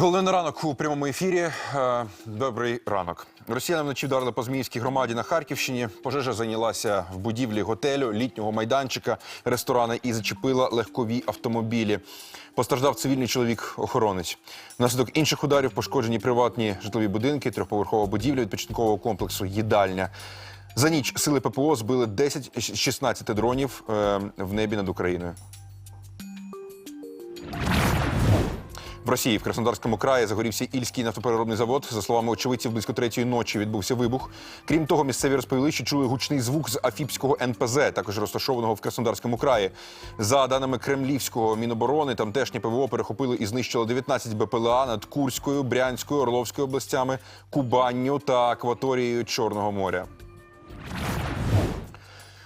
Головний ранок у прямому ефірі. Е, Добрий ранок. Росіяни вночі вдарили по Зміївській громаді на Харківщині. Пожежа зайнялася в будівлі готелю, літнього майданчика, ресторана і зачепила легкові автомобілі. Постраждав цивільний чоловік-охоронець. Внаслідок інших ударів пошкоджені приватні житлові будинки, трьохповерхова будівля відпочинкового комплексу, їдальня. За ніч сили ППО збили 10 з 16 дронів е, в небі над Україною. В Росії в Краснодарському краї загорівся Ільський нафтопереробний завод. За словами очевидців, близько третьої ночі відбувся вибух. Крім того, місцеві розповіли, що чули гучний звук з Афіпського НПЗ, також розташованого в Краснодарському краї. За даними Кремлівського міноборони, тамтешнє ПВО перехопили і знищило 19 БПЛА над Курською, Брянською, Орловською областями, Кубанню та акваторією Чорного моря.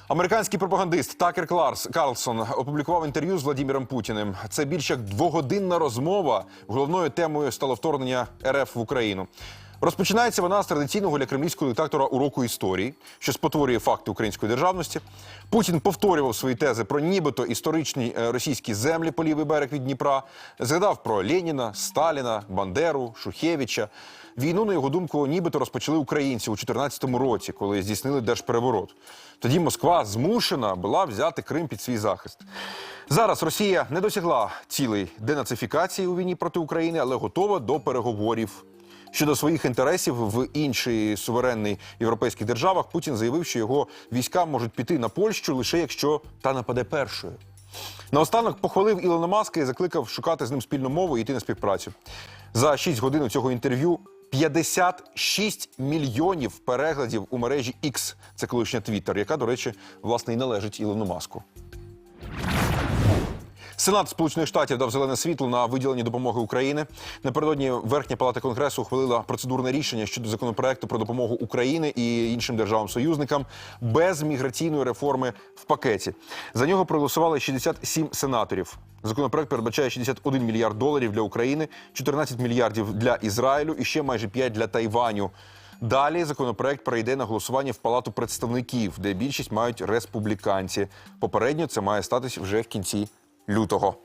Американський пропагандист Такер Кларс Карлсон опублікував інтерв'ю з Владіміром Путіним. Це більш як двогодинна розмова. Головною темою стало вторгнення РФ в Україну. Розпочинається вона з традиційного для кремлівського диктатора уроку історії, що спотворює факти української державності. Путін повторював свої тези про нібито історичні е, російські землі по лівий берег від Дніпра. Згадав про Леніна, Сталіна, Бандеру, Шухевича. Війну, на його думку, нібито розпочали українці у 2014 році, коли здійснили держпереворот. Тоді Москва змушена була взяти Крим під свій захист. Зараз Росія не досягла цілей денацифікації у війні проти України, але готова до переговорів. Щодо своїх інтересів в іншій суверенній європейських державах, Путін заявив, що його війська можуть піти на Польщу лише якщо та нападе першою. Наостанок похвалив Ілона Маска і закликав шукати з ним спільну мову і йти на співпрацю. За 6 годин у цього інтерв'ю 56 мільйонів переглядів у мережі X, це колишня Твіттер, яка, до речі, власне і належить Ілону Маску. Сенат Сполучених Штатів дав зелене світло на виділення допомоги Україні. Напередодні Верхня Палата Конгресу ухвалила процедурне рішення щодо законопроекту про допомогу Україні і іншим державам-союзникам без міграційної реформи в пакеті. За нього проголосували 67 сенаторів. Законопроект передбачає 61 мільярд доларів для України, 14 мільярдів для Ізраїлю і ще майже 5 для Тайваню. Далі законопроект перейде на голосування в Палату представників, де більшість мають республіканці. Попередньо це має статись вже в кінці лютого.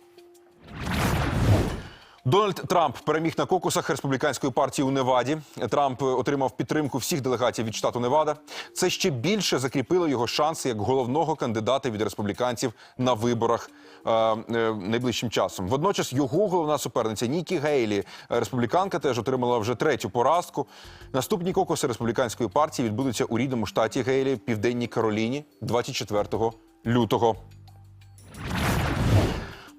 Дональд Трамп переміг на кокусах республіканської партії у Неваді. Трамп отримав підтримку всіх делегатів від штату Невада. Це ще більше закріпило його шанси як головного кандидата від республіканців на виборах е, е, найближчим часом. Водночас його головна суперниця Нікі Гейлі, республіканка, теж отримала вже третю поразку. Наступні кокуси республіканської партії відбудуться у рідному штаті Гейлі в південній Кароліні 24 лютого.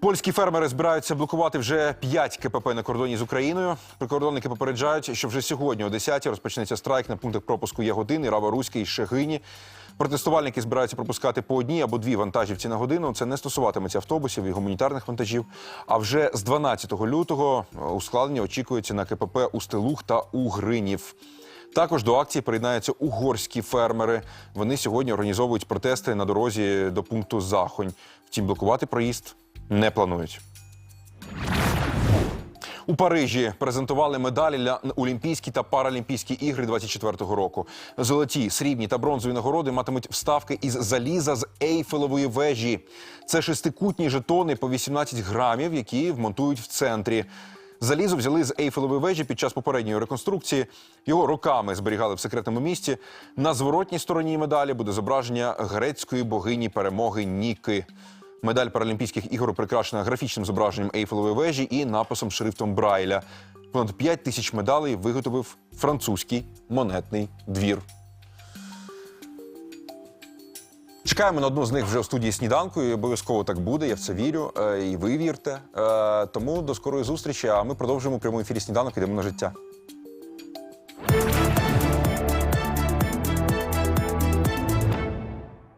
Польські фермери збираються блокувати вже 5 КПП на кордоні з Україною. Прикордонники попереджають, що вже сьогодні о 10 розпочнеться страйк на пунктах пропуску Ягодини, і Шегині. Протестувальники збираються пропускати по одній або дві вантажівці на годину. Це не стосуватиметься автобусів і гуманітарних вантажів. А вже з 12 лютого е, ускладнення очікується на КПП Устилух та Угринів. Також до акції приєднаються угорські фермери. Вони сьогодні організовують протести на дорозі до пункту Захонь. Втім, блокувати проїзд не планують. У Парижі презентували медалі для Олімпійські та Паралімпійські ігри 24-го року. Золоті, срібні та бронзові нагороди матимуть вставки із заліза з Ейфелевої вежі. Це шестикутні жетони по 18 грамів, які вмонтують в центрі. Залізо взяли з Ейфелевої вежі під час попередньої реконструкції. Його роками зберігали в секретному місці. На зворотній стороні медалі буде зображення грецької богині перемоги Ніки. Медаль Паралімпійських ігор прикрашена графічним зображенням Ейфелевої вежі і написом шрифтом Брайля. Понад 5 тисяч медалей виготовив французький монетний двір. Чекаємо на одну з них вже в студії сніданку. і Обов'язково так буде. Я в це вірю. е, І ви вірте. Е, Тому до скорої зустрічі. А ми продовжуємо пряму ефірі сніданок. Ідемо на життя.